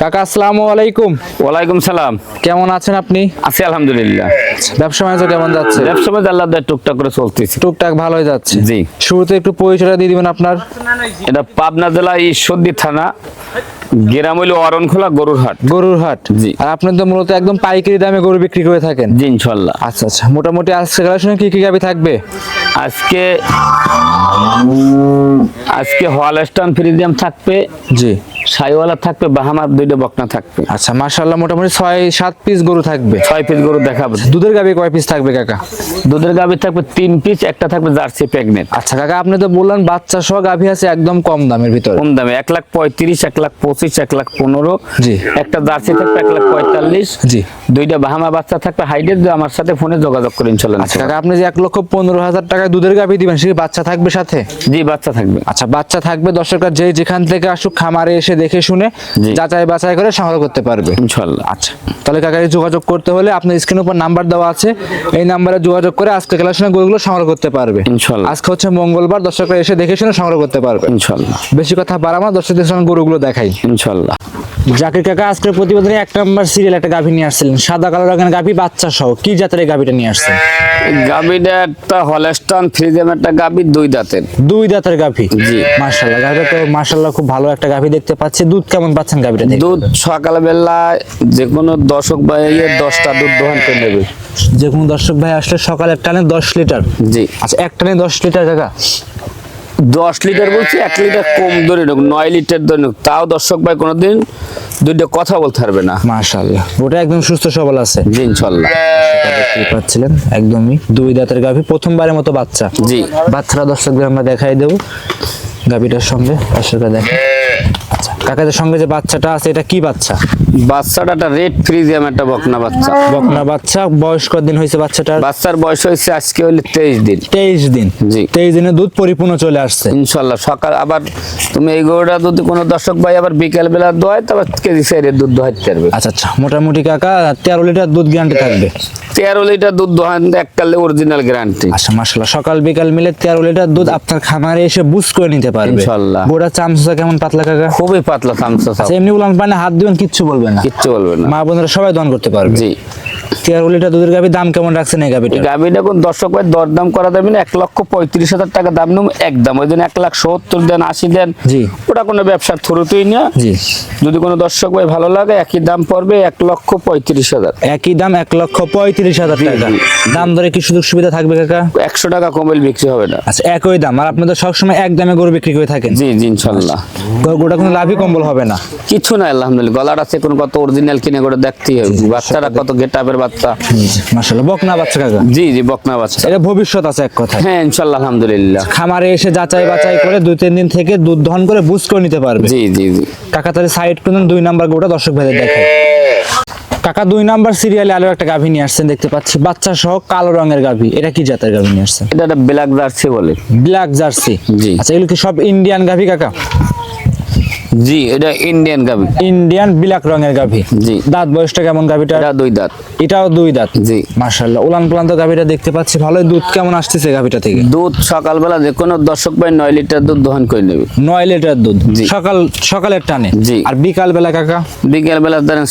কাকা আসসালামু আলাইকুম। ওয়ালাইকুম সালাম। কেমন আছেন আপনি? আছি আলহামদুলিল্লাহ। ব্যবসা বাণিজ্য কেমন যাচ্ছে? ব্যবসা বাণিজ্য আল্লাহ দয়ায় টুকটাক করে চলতেছে। টুকটাক ভালোই যাচ্ছে। জি। শুরুতে একটু পরিচয়টা দিয়ে দিবেন আপনার। এটা পাবনা জেলা ঈশ্বরদী থানা গ্রাম হইল অরণখোলা গরুর হাট গরুর হাট জি। আর আপনি তো মূলত একদম পাইকারি দামে গরু বিক্রি করে থাকেন? জি ইনশাল্লাহ আচ্ছা আচ্ছা। মোটামুটি আজকে কালেকশনে কি কি গাবি থাকবে? আজকে আজকে হলস্টান ফ্রিজিয়াম থাকবে। জি। সাইওয়ালা থাকবে বাহামার দুইটা বকনা থাকবে। আচ্ছা মাশাআল্লাহ মোটামুটি ছয় সাত পিস গরু থাকবে। ছয় পিস গরু দেখাবো। দুধের গাবি কয় পিস থাকবে কাকা? দুধের গাভি থাকবে তিন পিস একটা থাকবে জার্সি প্রেগনেন্ট। আচ্ছা কাকা আপনি তো বললেন বাচ্চা সহ গাভি আছে একদম কম দামের ভিতরে। কম দামে এক লাখ পঁয়ত্রিশ এক লাখ পঁচিশ এক লাখ পনেরো। জি। একটা জার্সি থাকবে এক লাখ পঁয়তাল্লিশ। জি। দুইটা বাহামা বাচ্চা থাকবে হাইডের আমার সাথে ফোনে যোগাযোগ করে ইনশাল্লাহ। আচ্ছা কাকা আপনি যে এক লক্ষ পনেরো হাজার টাকায় দুধের গাভি দিবেন সে বাচ্চা থাকবে সাথে? জি বাচ্চা থাকবে। আচ্ছা বাচ্চা থাকবে দর্শকরা যে যেখান থেকে আসুক খামারে এসে দেখে শুনে যাচাই বাছাই করে সংগ্রহ করতে পারবে। ইনশাল্লাহ আচ্ছা। তাহলে কাকাকে যোগাযোগ করতে হলে আপনার স্ক্রিনের উপর নাম্বার দেওয়া আছে। এই নাম্বারে যোগাযোগ করে আজকে কালেকশনের গরুগুলো সংগ্রহ করতে পারবে। ইনশাল্লাহ। আজকে হচ্ছে মঙ্গলবার দর্শকরা এসে দেখে শুনে সংগ্রহ করতে পারবে। ইনশাল্লাহ বেশি কথা বাড়ামা দর্শকদের সঙ্গে গরুগুলো দেখাই। ইনশাল্লাহ জাকির কাকা আজকের প্রতিবেদনে এক নম্বর সিরিয়াল একটা গাভী নিয়ে আসছিলেন। সাদা কালো রঙের গাভী বাচ্চা সহ। কি জাতের এই গাভীটা নিয়ে আসছেন? গাবিটা একটা হলস্টান ফ্রিজেম একটা গাবি দুই দাঁতের। দুই দাঁতের গাভী? জি। মার্শাল্লাহ গাভীটা তো মার্শাল্লাহ খুব ভালো একটা গাভী দেখতে পাচ্ছি দুধ কেমন পাচ্ছেন গাভীটা দুধ সকালবেলা যে কোনো দশক বাইয়ে দশটা দুধ দোকান করে নেবে। যে কোনো দর্শক ভাই আসলে সকালের টানে দশ লিটার। জি। আচ্ছা এক টানে দশ লিটার কাকা দশ লিটার বলছি এক লিটার কম ধরে নেব নয় লিটার ধরে নেব তাও দর্শক ভাই কোনোদিন দুইটা কথা বলতে পারবে না। মাশাল্লাহ ওটা একদম সুস্থ সবল আছে। জি ইনশাল্লাহ দেখতে পাচ্ছিলেন একদমই। দুই দাঁতের গাভী প্রথমবারের মতো বাচ্চা। জি। বাচ্চারা দর্শকদের আমরা দেখাই দেবো গাভীটার সঙ্গে। দর্শকরা দেখে আচ্ছা কাকাদের সঙ্গে যে বাচ্চাটা আছে এটা কি বাচ্চা? বাচ্চাটা একটা রেড ফ্রিজিয়াম একটা বকনা বাচ্চা। বকনা বাচ্চা বয়স কদিন হয়েছে বাচ্চাটার? বাচ্চার বয়স হয়েছে আজকে হইলে তেইশ দিন। তেইশ দিন। জি। তেইশ দিনে দুধ পরিপূর্ণ চলে আসছে। ইনশাল্লাহ সকাল আবার তুমি এই গরুটা যদি কোনো দর্শক ভাই আবার বিকেল বেলা দোয় তারপর কেজি সাইডের দুধ দোহাইতে পারবে। আচ্ছা আচ্ছা মোটামুটি কাকা তেরো লিটার দুধ গ্যারান্টি থাকবে। তেরো লিটার দুধ দোহান এক কালে অরিজিনাল গ্যারান্টি আচ্ছা মাসাল্লাহ সকাল বিকাল মিলে তেরো লিটার দুধ আপনার খামারে এসে বুঝ করে নিতে পারবে। ইনশাল্লাহ। গোটা চামচা কেমন পাতলা কাকা? খুবই পাতলা থামসা আচ্ছা এমনি উলান পানে হাত দিবেন কিচ্ছু বলবেন না। কিচ্ছু বলবেন না। মা বোনেরা সবাই দন করতে পারবে। জি। তেরো লিটার দুধের গাভীর দাম কেমন রাখছেন এই গাভীটা? গাভিটা কোন দর্শক ভাই দরদাম করা যাবে না এক লক্ষ পঁয়ত্রিশ হাজার টাকা দাম নেব একদম ওই জন্য এক লাখ সত্তর দেন আশি দেন জি। ওটা কোনো ব্যবসার থ্রুতেই না। জি। যদি কোনো দর্শক ভাই ভালো লাগে একই দাম পড়বে এক লক্ষ পঁয়ত্রিশ হাজার। একই দাম এক লক্ষ পঁয়ত্রিশ হাজার টাকা। দাম ধরে কি সুযোগ সুবিধা থাকবে কাকা? একশো টাকা কমেল বিক্রি হবে না। আচ্ছা একই দাম। আর আপনাদের সবসময় এক দামে গরু বিক্রি করে থাকেন? জি জি ইনশাল্লাহ। গোটা কোনো লাভই কম্বল হবে না। কিছু না আলহামদুলিল্লাহ। গলার আছে কোন কত অরিজিনাল কিনে করে দেখতেই হবে। বাচ্চারা কত গেটাপের বাচ্চা। মাসাল্লাহ বকনা বাচ্চা কাকা? জি জি বকনা বাচ্চা। এটা ভবিষ্যৎ আছে এক কথায়। হ্যাঁ ইনশাল্লাহ আলহামদুলিল্লাহ। খামারে এসে যাচাই বাছাই করে দুই তিন দিন থেকে দুধ দহন করে বুঝ করে নিতে পারবে। জি জি জি। কাকা তাহলে সাইড করুন দুই নাম্বার গোটা দর্শক ভাইদের দেখায় কাকা দুই নাম্বার সিরিয়ালে আরও একটা গাভী নিয়ে আসছেন দেখতে পাচ্ছি। বাচ্চা সহ কালো রঙের গাভী। এটা কি জাতের গাভী নিয়ে আসছেন? এটা একটা ব্ল্যাক জার্সি বলে। Black jersey. জি। আচ্ছা এগুলো কি সব ইন্ডিয়ান গাভী কাকা? জি এটা ইন্ডিয়ান গাভী। ইন্ডিয়ান ব্ল্যাক রঙের গাভী। জি। দাঁত বয়সটা কেমন গাভীটা এটা দুই দাঁত। এটাও দুই দাঁত। জি। মাশাআল্লাহ উলান প্লান্ত গাভীটা দেখতে পাচ্ছি ভালোই দুধ কেমন আসতেছে গাভীটা থেকে? দুধ সকালবেলা যে কোনো দর্শক ভাই নয় লিটার দুধ দহন করে নেবে। নয় লিটার দুধ। জি। সকাল সকালের টানে। জি। আর বিকাল বেলা কাকা? বিকাল বেলা ধরেন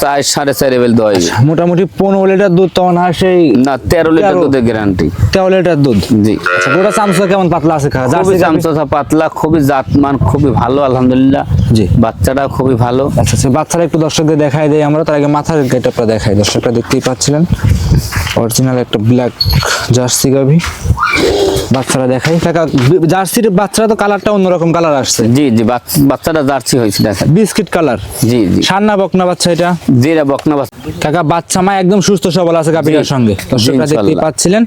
চার সাড়ে চার এবেল দেওয়া যাবে। মোটামুটি পনেরো লিটার দুধ তখন আর সেই না তেরো লিটার দুধের গ্যারান্টি তেরো লিটার দুধ? জি। আচ্ছা গোটা চামচা কেমন পাতলা আছে খুবই চামচা পাতলা খুবই জাতমান খুবই ভালো আলহামদুলিল্লাহ। জি। বাচ্চাটা খুবই ভালো। আচ্ছা আচ্ছা বাচ্চারা একটু দর্শকদের দেখাই দেয় আমরা তার আগে মাথার গেটআপটা দেখাই। দর্শকরা দেখতেই পাচ্ছিলেন। অরিজিনাল একটা ব্ল্যাক জার্সি গাভী। বাচ্চারা দেখাই। কাকা জার্সির বাচ্চারা তো কালারটা অন্যরকম কালার আসছে। জি জি বাচ্চাটা জার্সি হয়েছে দেখেন। Biscuit colour. জি জি। সান্না বকনা বাচ্চা এটা। জিরা বকনা বাচ্চা। কাকা বাচ্চা মা একদম সুস্থ সবল আছে গাভীটার সঙ্গে। দর্শকরা ইনশাল্লাহ। পাচ্ছিলেন।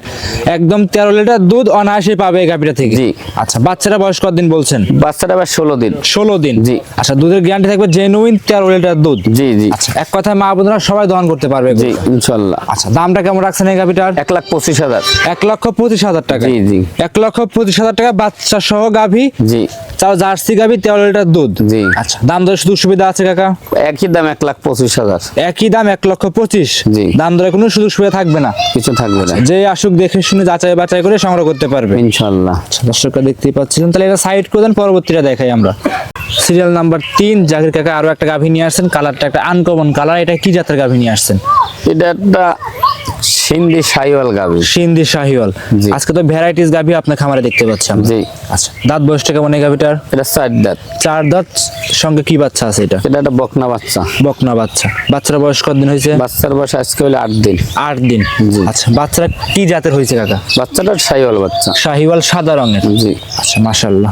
একদম তেরো লিটার দুধ অনায়াসে পাবে গাভীটা থেকে। জি। আচ্ছা বাচ্চারা বয়স কতদিন বলছেন? বাচ্চাটা আবার ষোলো দিন। ষোলো দিন। জি। আচ্ছা দুধের গ্যারান্টি থাকবে জেনুইন তেরো লিটার দুধ। জি জি। আচ্ছা এক কথায় মা বোনরা সবাই দহন করতে পারবে জি ইনশাল্লাহ। আচ্ছা দামটা কেমন রাখছেন এই গাভীটার? এক লাখ পঁচিশ হাজার। এক লক্ষ পঁচিশ হাজার টাকা। জি, জি। এক লক্ষ পঁচিশ হাজার টাকা বাচ্চা সহ গাভী। জি। চাও জার্সি গাভী তেরো লিটার দুধ। জি। আচ্ছা দাম দর সুযোগ সুবিধা আছে কাকা? একই দাম এক লাখ পঁচিশ হাজার। একই দাম এক লক্ষ পঁচিশ। জি। দাম দরে কোনো সুযোগ সুবিধা থাকবে না। কিছু থাকবে না। যে আসুক দেখে শুনে যাচাই বাছাই করে সংগ্রহ করতে পারবে। ইনশাল্লাহ। আচ্ছা, দর্শকরা দেখতেই পাচ্ছিলেন। তাহলে এটা সাইড করে দেন পরবর্তীটা দেখাই আমরা। সিরিয়াল নাম্বার তিন জাকির কাকা আরও একটা গাভী নিয়ে আসছেন। কালারটা একটা আনকমন কালার এটা কি জাতের গাভী নিয়ে আসছেন? এটা একটা সিন্ধি সাইওয়াল গাবি সিন্ধি শাহিওয়াল। আজকে তো ভ্যারাইটিস গাভী আপনার খামারে দেখতে পাচ্ছি জি। আচ্ছা দাঁত বয়সটা কেমন এই গাভীটার? এটা চার দাঁত। চার দাঁত সঙ্গে কি বাচ্চা আছে এটা? এটা একটা বকনা বাচ্চা। বকনা বাচ্চা। বাচ্চার বয়স কতদিন হয়েছে? বাচ্চার বয়স আজকে হলো আট দিন। আট দিন। আচ্ছা বাচ্চারা কি জাতের হয়েছে কাকা? বাচ্চাটা সাইওয়াল বাচ্চা। শাহিওয়াল সাদা রঙের। জি। আচ্ছা মাশাল্লাহ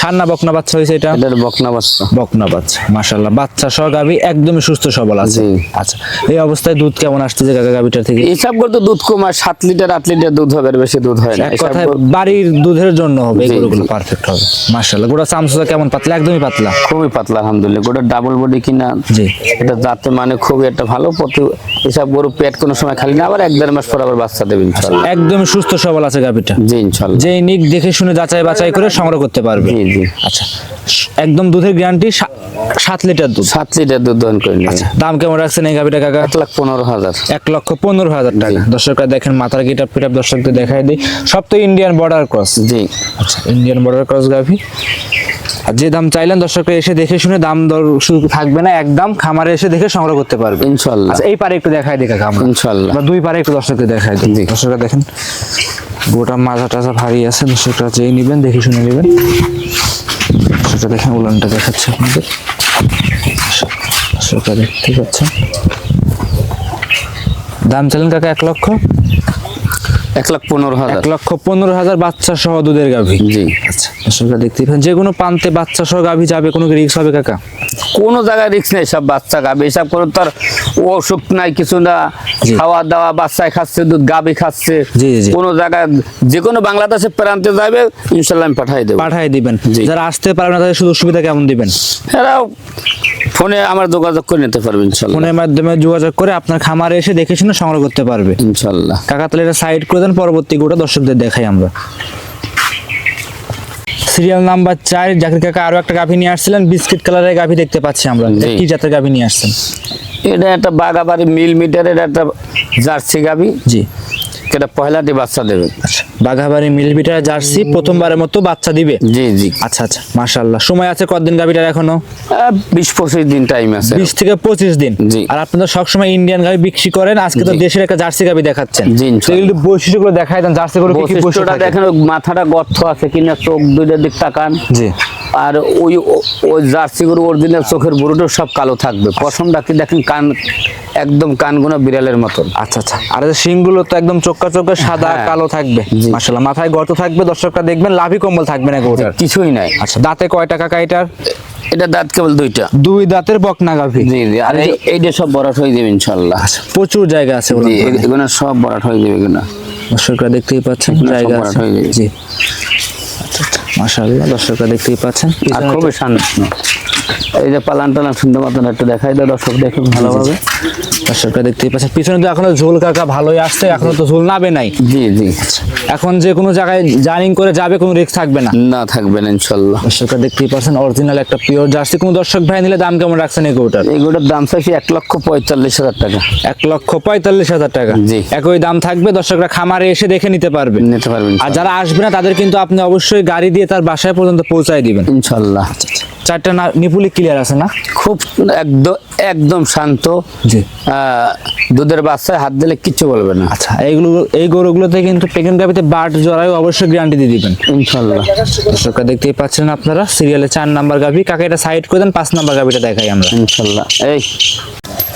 সান্না বকনা বাচ্চা হয়েছে এটা? এটা বকনা বাচ্চা। বকনা বাচ্চা মাশাল্লাহ বাচ্চা সহ গাভী একদমই সুস্থ সবল আছে। আচ্ছা এই অবস্থায় দুধ কেমন আসতেছে কাকা গাভীটার থেকে? হিসাব করতে দুধ কমায় সাত লিটার আট লিটার দুধ হবে আর বেশি দুধ হয় না। বাড়ির দুধের জন্য হবে এগুলো পারফেক্ট হবে। মাশাল্লাহ গোটা চামচা কেমন পাতলা? একদমই পাতলা। খুবই পাতলা আলহামদুলিল্লাহ। গোটা ডাবল বডি কিনা জি। এটা যাতে মানে খুবই একটা ভালো। প্রতি এসব গরু পেট কোনো সময় খালি না আবার এক দেড় মাস পর আবার বাচ্চা দেবে ইনশাল্লাহ একদমই সুস্থ সবল আছে গাভীটা। জি ইনশাল্লাহ যে নিক দেখে শুনে যাচাই বাছাই করে সংগ্রহ করতে পারবে। জি। জি আচ্ছা একদম দুধের গ্যারান্টি সাত লিটার দুধ। সাত লিটার দুধ দহন করে নেবে দাম কেমন রাখছেন এই গাভীটা কাকা? এক লাখ পনেরো হাজার। এক লক্ষ পনেরো হাজার টাকা। দর্শকরা দেখেন মাথার গিটাপ পিটাপ দর্শকদের দেখাই দিই। সব তো ইন্ডিয়ান বর্ডার ক্রস জি। আচ্ছা ইন্ডিয়ান বর্ডার ক্রস গাভি। আর যে দাম চাইলেন দর্শকরা এসে দেখে শুনে দাম দর থাকবে না একদম খামারে এসে দেখে সংগ্রহ করতে পারবে। ইনশাল্লাহ। আচ্ছা এই পারে একটু দেখাই দিই কাকা আমরা। ইনশাল্লাহ। দুই পারে একটু দর্শকদের দেখাই দিই। দর্শকরা দেখেন গোটা মাজা টাজা ভারী আছে দর্শকরা যেই নেবেন দেখে শুনে নেবেন। দর্শকরা দেখেন উলানটা দেখাচ্ছে আপনাদের। দর্শকরা দেখতে পাচ্ছেন। দাম চাইলেন কাকা এক লক্ষ? এক লাখ পনেরো হাজার। এক লক্ষ পনেরো হাজার বাচ্চা সহ দুধের গাভী। জি। আচ্ছা দেখতে যে কোনো প্রান্তে বাচ্চা সহ গাভী যাবে কোনো রিক্স হবে কাকা? কোনো জায়গায় রিক্স নেই সব বাচ্চা গাবে। এসব করে তার অসুখ নাই কিছু না। খাওয়া দাওয়া বাচ্চায় খাচ্ছে দুধ গাবি খাচ্ছে। কোনো জায়গায় যে কোনো বাংলাদেশের প্রান্তে যাবে ইনশাল্লাহ আমি পাঠাই দেবো। পাঠাই দিবেন। যারা আসতে পারবে না তাদের সুযোগ সুবিধা কেমন দিবেন? এরাও ফোনে আমার যোগাযোগ করে নিতে পারবে ইনশাল্লাহ। ফোনের মাধ্যমে যোগাযোগ করে আপনার খামারে এসে দেখে শুনে সংগ্রহ করতে পারবে। ইনশাল্লাহ। কাকা তাহলে এটা সাইড করে দেন পরবর্তী গোটা দর্শকদের দেখাই আমরা। সিরিয়াল নাম্বার চার জাকির কাকা আরও একটা গাভী নিয়ে আসছিলেন। বিস্কিট কালারের গাভী দেখতে পাচ্ছি আমরা। কি জাতের গাভী নিয়ে আসছেন? এটা একটা বাগাবাড়ি মিল মিটারের একটা জার্সি গাভী। জি। এটা পয়লাটি বাচ্চা দেবে। আচ্ছা বাঘাবাড়ি মিলবিটার জার্সি প্রথমবারের মতো বাচ্চা দিবে? জি জি। আচ্ছা আচ্ছা মাশাল্লাহ সময় আছে কতদিন গাভীটার এখনও? আহ, বিশ পঁচিশ দিন টাইম আছে বিশ থেকে পঁচিশ দিন? জি। আর আপনারা সবসময় ইন্ডিয়ান গাভী বিক্রি করেন আজকে তো দেশের একটা জার্সি গাভী দেখাচ্ছেন। জি, এগুলো বৈশিষ্ট্যগুলো দেখাই দেন জার্সি গুলো কি কি বৈশিষ্ট্যটা দেখেন মাথাটা গর্ত আছে কিনা চোখ দুইটার দিক তাকান। জি। আর ওই ওই জার্সি গরু অরিজিনাল চোখের বুড়োটা সব কালো থাকবে। পশমটা কি দেখেন কান একদম কানগুনা বিড়ালের মতন। আচ্ছা আচ্ছা। আর শিংগুলো তো একদম চোক্কা সাদা হ্যাঁ। কালো থাকবে। জি। মাশাল্লাহ মাথায় গর্ত থাকবে দর্শকরা দেখবেন লাভি কম্বল থাকবে না গরুটার। কিছুই নাই। আচ্ছা দাঁতে কয় টাকা কাইটার? এটা দাঁত কেবল দুইটা। দুই দাঁতের বকনা গাভী। জি জি। আর এই- এইটা সব বরাট হয়ে যাবে ইনশাল্লাহ প্রচুর জায়গা আছে এগুলো সব বরাট হয়ে যাবে এগুলো। দর্শকরা দেখতেই পাচ্ছেন জায়গা আছে। জি। আচ্ছা আচ্ছা। মাশাআল্লাহ দর্শকরা দেখতেই পাচ্ছেন। আর খুবই শান্ত এই যে পালান টালান সুন্দর মতন একটু দেখাই দাও দর্শক দেখে ভালোভাবে। দর্শকরা দেখতেই পাচ্ছেন পিছনে তো এখনও ঝোল কাকা ভালোই আসছে এখনও তো ঝোল নাবে নাই। জি জি। এখন যে কোনো জায়গায় জার্নিং করে যাবে কোনো রিস্ক থাকবে না। না থাকবেন ইনশাল্লাহ দর্শকরা দেখতেই পাচ্ছেন অরিজিনাল একটা পিওর জার্সি কোনো দর্শক ভাই নিলে দাম কেমন রাখছেন এই গোটার এই গোটার দাম চাইছি এক লক্ষ পঁয়তাল্লিশ হাজার টাকা। এক লক্ষ পঁয়তাল্লিশ হাজার টাকা। জি। একই দাম থাকবে দর্শকরা খামারে এসে দেখে নিতে পারবে। নিতে পারবেন আর যারা আসবে না তাদের কিন্তু আপনি অবশ্যই গাড়ি দিয়ে তার বাসায় পর্যন্ত পৌঁছায় দিবেন। ইনশাল্লাহ চারটা না নিপুলি ক্লিয়ার আছে না? খুব একদম একদম শান্ত। জি। দুধের বাচ্চায় হাত দিলে কিচ্ছু বলবে না। আচ্ছা এইগুলো এই গরুগুলোতে কিন্তু প্রেগনেন্ট গাভিতে বাট জড়ায় অবশ্যই গ্যারান্টি দিয়ে দিবেন। ইনশাল্লাহ। দর্শকরা দেখতেই পাচ্ছেন আপনারা সিরিয়ালে চার নাম্বার গাভি। কাকা এটা সাইড করে দেন পাঁচ নাম্বার গাভিটা দেখাই আমরা। ইনশাল্লাহ। এই।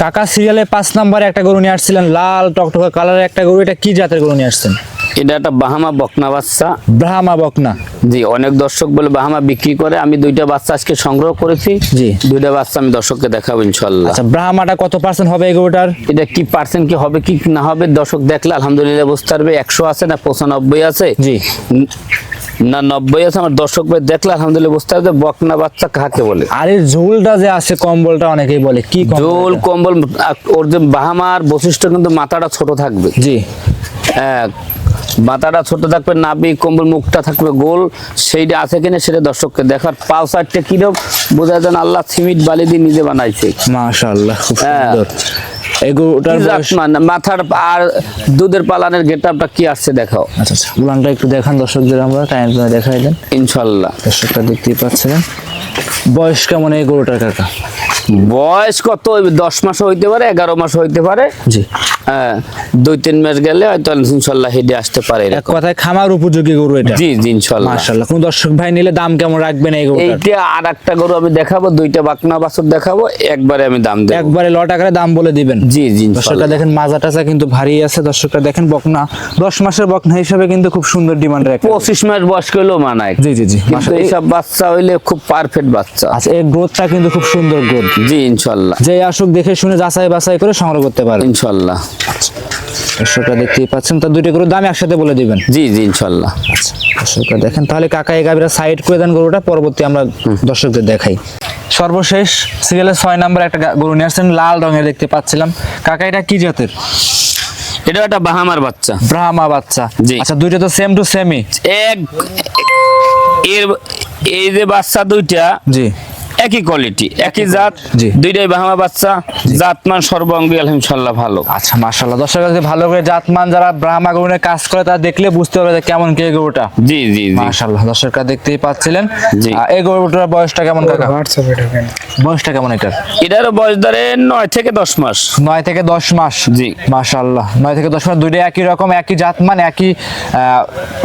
কাকা সিরিয়ালে পাঁচ নাম্বারে একটা গরু নিয়ে আসছিলেন লাল টকটকা কালারের একটা গরু। এটা কি জাতের গরু নিয়ে আসছেন? এটা একটা বাহামা বকনা বাচ্চা। ব্রাহ্মা বকনা। জি অনেক দর্শক বলে বাহামা বিক্রি করে। আমি দুইটা বাচ্চা আজকে সংগ্রহ করেছি। জি। দুইটা বাচ্চা আমি দর্শককে দেখাবো ইনশাল্লাহ আচ্ছা ব্রাহ্মাটা কত পার্সেন্ট হবে এই গরুটার? এটা কি পার্সেন্ট কি হবে কি না হবে দর্শক দেখলে আলহামদুলিল্লাহ বুঝতে পারবে। একশো আছে না পঁচানব্বই আছে? জি। না নব্বই আছে আমার দর্শক ভাই দেখলে আলহামদুলিল্লাহ বুঝতে পারবে বকনা বাচ্চা কাকে বলে। আর ঝোলটা যে আছে কম্বলটা অনেকেই বলে। কি জোল কম্বল ওর যে বাহামার বৈশিষ্ট্য কিন্তু মাথাটা ছোট থাকবে। জি। এক মাথাটা ছোট থাকবে নাবি কম্বল মুখটা থাকবে গোল। সেইটা আছে কিনা সেটা দর্শককে দেখার পাও সাইডটা কীরকম? বোঝা যান আল্লাহ সিমিট বালি দিয়ে নিজে বানাইছে। মাশাআল্লাহ খুব হ্যাঁ। সুন্দর। মাথার আর দুধের পালানের গেটআপটা কি আসছে দেখাও। আচ্ছা আচ্ছা। উলানটা একটু দেখান দর্শকদের আমরা টাইম দেখাই দেন। ইনশাল্লাহ দর্শকটা দেখতেই পাচ্ছিলেন বয়স কেমন এই গরুটার কাকা? বয়স কত দশ মাস হইতে পারে এগারো মাস হইতে পারে। জি। হ্যাঁ দুই তিন মাস গেলে হয়তো ইনশাল্লাহ হেডে আসতে পারে এক কথায় খামার উপযোগী গরু এটা? জি জি ইনশাল্লাহ। মাশাআল্লাহ। কোন দর্শক ভাই নিলে দাম কেমন রাখবেন এই গরুটার? এইটা আর একটা গরু আমি দেখাবো দুইটা বাকনা বাছুর দেখাবো একবারে আমি দাম দেবো। একবারে লট আকারে দাম বলে দিবেন? জি জি দর্শকরা দেখেন মাজা টাচা কিন্তু ভারী আছে। দর্শকরা দেখেন বকনা দশ মাসের বকনা হিসেবে কিন্তু খুব সুন্দর ডিমান্ড রাখে পঁচিশ মাস বয়স করলেও মানায়। জি জি জি মাশাআল্লাহ। এইসব বাচ্চা হইলে খুব পারফেক্ট বাচ্চা। আচ্ছা এর গ্রোথটা কিন্তু খুব সুন্দর গ্রোথ জি ইনশাল্লাহ। যে আসুক দেখে শুনে যাচাই বাছাই করে সংগ্রহ করতে পারে। ইনশাল্লাহ। দর্শকরা দেখতেই পাচ্ছেন তার দুইটা গরুর দাম একসাথে বলে দিবেন। জি জি ইনশাল্লাহ। আচ্ছা দর্শকরা দেখেন তাহলে কাকা এই গাভীরা সাইড করে দেন গরুটা পরবর্তী আমরা দর্শকদের দেখাই। সর্বশেষ সিরিয়ালের ছয় নাম্বার একটা গরু নিয়ে আসছেন লাল রঙের দেখতে পাচ্ছিলাম। কাকা এটা কি জাতের? এটা একটা বাহামার বাচ্চা। ব্রাহ্মা বাচ্চা। জি। আচ্ছা দুইটা তো সেম টু সেমই এক এর এই যে বাচ্চা দুইটা জি। একই কোয়ালিটি একই জাত জি। দুইটাই বাহামা বাচ্চা জাতমান সর্বাঙ্গী আলহামদুলিল্লাহ ভালো। আচ্ছা মাশাল্লাহ দর্শক যদি ভালো করে জাতমান যারা ব্রাহ্মা গরুনের কাজ করে তারা দেখলে বুঝতে পারবে যে কেমন কে গরুটা। জি জি জি। মাশাল্লাহ দর্শকরা দেখতেই পাচ্ছিলেন। জি। এই গরুটার বয়সটা কেমন কাকা? বয়সটা কেমন এটার? এটারও বয়স ধরে নয় থেকে দশ মাস। নয় থেকে দশ মাস? জি। মাশাল্লাহ নয় থেকে দশ মাস দুইটা একই রকম একই জাতমান একই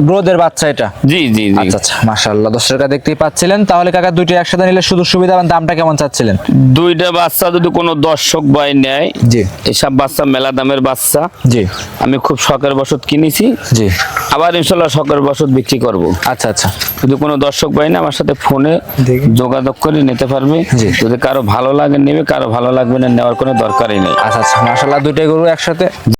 গ্রোদের বাচ্চা এটা। জি জি জি। আচ্ছা আচ্ছা মাশাল্লাহ দর্শকরা দেখতেই পাচ্ছিলেন। তাহলে কাকা দুইটা একসাথে নিলে শুধু সুবিধা দামটা কেমন চাচ্ছিলেন? দুইটা বাচ্চা যদি কোনো দর্শক ভাই নেয় জি। এসব বাচ্চা মেলা দামের বাচ্চা। জি। আমি খুব শখের বসত কিনেছি। জি। আবার ইনশাল্লাহ শখের বসত বিক্রি করব। আচ্ছা আচ্ছা। যদি কোনো দর্শক ভাই না আমার সাথে ফোনে যোগাযোগ করে নিতে পারবে। যদি কারও ভালো লাগে নেবে কারও ভালো লাগবে না নেওয়ার কোনো দরকারই নেই। আচ্ছা আচ্ছা। মাশাল্লাহ দুইটা গরু একসাথে।